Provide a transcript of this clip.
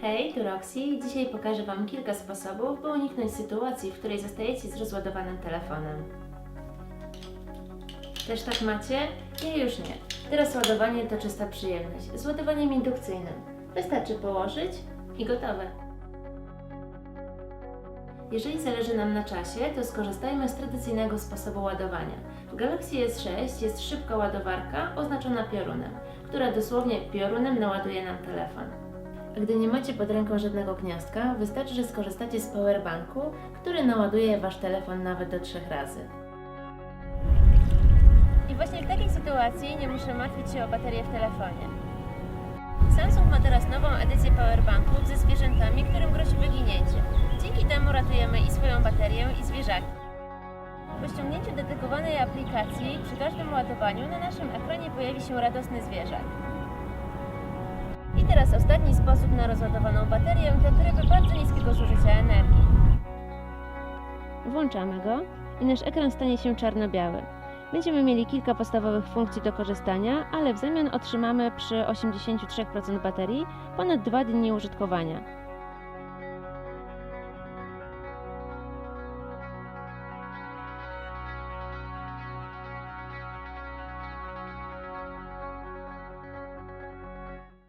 Hej, tu Roxy. Dzisiaj pokażę Wam kilka sposobów, by uniknąć sytuacji, w której zostajecie z rozładowanym telefonem. Też tak macie? Ja już nie. Teraz ładowanie to czysta przyjemność. Z ładowaniem indukcyjnym. Wystarczy położyć i gotowe. Jeżeli zależy nam na czasie, to skorzystajmy z tradycyjnego sposobu ładowania. W Galaxy S6 jest szybka ładowarka oznaczona piorunem, która dosłownie piorunem naładuje nam telefon. A gdy nie macie pod ręką żadnego gniazdka, wystarczy, że skorzystacie z powerbanku, który naładuje Wasz telefon nawet do trzech razy. I właśnie w takiej sytuacji nie muszę martwić się o baterię w telefonie. Samsung ma teraz nową edycję powerbanków ze zwierzętami, którym grozi wyginięcie. I zwierzaki. Po ściągnięciu dedykowanej aplikacji przy każdym ładowaniu na naszym ekranie pojawi się radosny zwierzak. I teraz ostatni sposób na rozładowaną baterię to tryby bardzo niskiego zużycia energii. Włączamy go i nasz ekran stanie się czarno-biały. Będziemy mieli kilka podstawowych funkcji do korzystania, ale w zamian otrzymamy przy 83% baterii ponad 2 dni użytkowania.